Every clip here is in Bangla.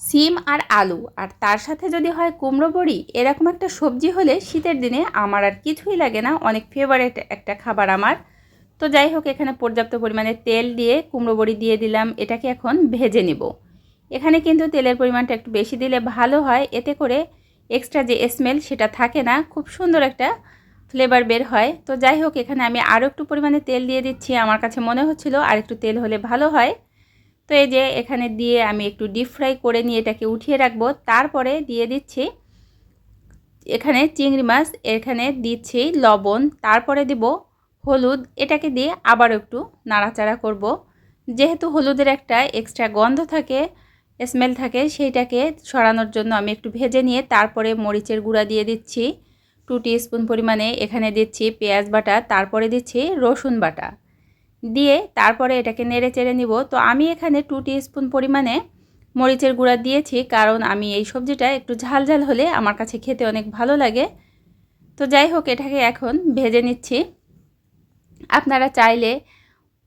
সিম আর আলু। আর তার সাথে যদি হয় কুমড়ো বড়ি, এরকম একটা সবজি হলে শীতের দিনে আমার আর কিছুই লাগে না, অনেক ফেভারেট একটা খাবার আমার। তো যাই হোক, এখানে পর্যাপ্ত পরিমাণে তেল দিয়ে কুমড়ো বড়ি দিয়ে দিলাম, এটাকে এখন ভেজে নিব। এখানে কিন্তু তেলের পরিমাণটা একটু বেশি দিলে ভালো হয়, এতে করে এক্সট্রা যে স্মেল সেটা থাকে না, খুব সুন্দর একটা ফ্লেভার বের হয়। তো যাই হোক, এখানে আমি আরও একটু পরিমাণে তেল দিয়ে দিচ্ছি, আমার কাছে মনে হচ্ছিল আর একটু তেল হলে ভালো হয়। তো এই যে এখানে দিয়ে আমি একটু ডিপ ফ্রাই করে নিয়ে এটাকে উঠিয়ে রাখব। তারপরে দিয়ে দিচ্ছি এখানে চিংড়ি মাছ, এখানে দিচ্ছি লবণ, তারপরে দিব হলুদ। এটাকে দিয়ে আবার একটু নাড়াচাড়া করব। যেহেতু হলুদের একটা এক্সট্রা গন্ধ থাকে স্মেল থাকে, সেইটাকে সরানোর জন্য আমি একটু ভেজে নিয়ে তারপরে মরিচের গুঁড়া দিয়ে দিচ্ছি। টু স্পুন পরিমাণে এখানে দিচ্ছি পেঁয়াজ বাটা, তারপরে দিচ্ছি রসুন বাটা। দিয়ে তারপরে এটাকে নেড়ে চেড়ে নিব। তো আমি এখানে টু স্পুন পরিমাণে মরিচের গুঁড়া দিয়েছি, কারণ আমি এই সবজিটা একটু ঝাল ঝাল হলে আমার কাছে খেতে অনেক ভালো লাগে। তো যাই হোক, এটাকে এখন ভেজে নিচ্ছি। আপনারা চাইলে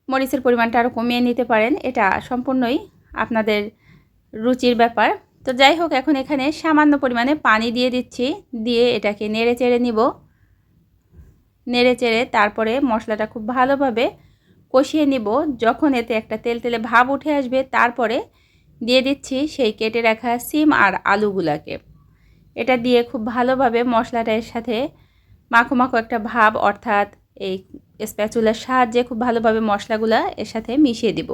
মরিচের পরিমাণটা আরও কমিয়ে নিতে পারেন, এটা সম্পূর্ণই আপনাদের রুচির ব্যাপার। তো যাই হোক, এখন এখানে সামান্য পরিমাণে পানি দিয়ে দিচ্ছি, দিয়ে এটাকে নেড়ে চেড়ে নিব। নেড়ে চেড়ে তারপরে মশলাটা খুব ভালোভাবে কষিয়ে নিব। যখন এতে একটা তেল তেলে ভাব উঠে আসবে, তারপরে দিয়ে দিচ্ছি সেই কেটে রাখা সিম আর আলুগুলাকে। এটা দিয়ে খুব ভালোভাবে মশলাটার সাথে মাখো মাখো একটা ভাব, অর্থাৎ এই স্প্যাচুলার সাহায্যে খুব ভালোভাবে মশলাগুলা এর সাথে মিশিয়ে দিব।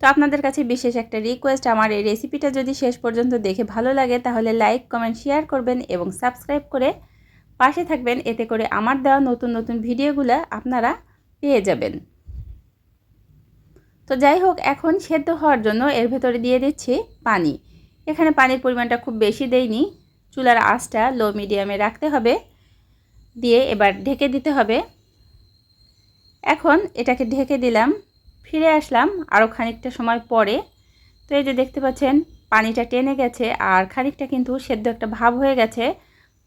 তো আপনাদের কাছে বিশেষ একটা রিকোয়েস্ট আমার এই রেসিপিটা যদি শেষ পর্যন্ত দেখে ভালো লাগে, তাহলে লাইক কমেন্ট শেয়ার করবেন এবং সাবস্ক্রাইব করে পাশে থাকবেন। এতে করে আমার দেওয়া নতুন নতুন ভিডিওগুলো আপনারা পেয়ে যাবেন। তো যাই হোক, এখন সেদ্ধ হওয়ার জন্য এর ভেতরে দিয়ে দিচ্ছি পানি। এখানে পানির পরিমাণটা খুব বেশি দেইনি। চুলার আঁচটা লো মিডিয়ামে রাখতে হবে। দিয়ে এবার ঢেকে দিতে হবে। এখন এটাকে ঢেকে দিলাম। ফিরে আসলাম আরও খানিকটা সময় পরে। তো এই যে দেখতে পাচ্ছেন, পানিটা টেনে গেছে আর খানিকটা কিন্তু সেদ্ধ একটা ভাব হয়ে গেছে।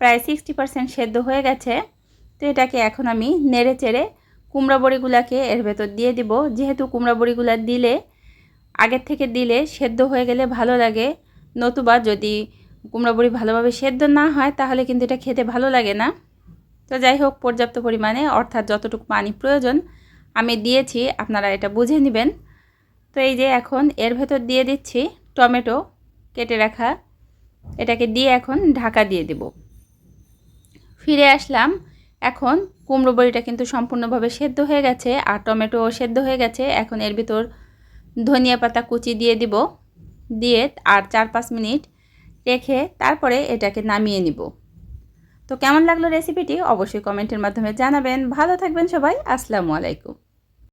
প্রায় সিক্সটি পারসেন্ট সেদ্ধ হয়ে গেছে। তো এটাকে এখন আমি নেড়ে চেড়ে কুমড়া বড়িগুলাকে এর ভেতর দিয়ে দিব। যেহেতু কুমড়া বড়িগুলা দিলে, আগের থেকে দিলে সেদ্ধ হয়ে গেলে ভালো লাগে। নতুবা যদি কুমড়া বড়ি ভালোভাবে সেদ্ধ না হয়, তাহলে কিন্তু এটা খেতে ভালো লাগে না। তো যাই হোক, পর্যাপ্ত পরিমাণে, অর্থাৎ যতটুকু পানি প্রয়োজন, আমি দিয়েছি। আপনারা এটা বুঝে নেবেন। তো এই যে এখন এর ভেতর দিয়ে দিচ্ছি টমেটো কেটে রাখা। এটাকে দিয়ে এখন ঢাকা দিয়ে দেব। ফিরে আসলাম। এখন কুমড়ো বড়িটা কিন্তু সম্পূর্ণভাবে সেদ্ধ হয়ে গেছে আর টমেটোও সেদ্ধ হয়ে গেছে। এখন এর ভিতর ধনিয়া পাতা কুচি দিয়ে দিব। দিয়ে আর চার পাঁচ মিনিট রেখে তারপরে এটাকে নামিয়ে নিব। তো কেমন লাগল রেসিপিটি অবশ্যই কমেন্টের মাধ্যমে জানাবেন। ভালো থাকবেন সবাই। আসসালামু আলাইকুম।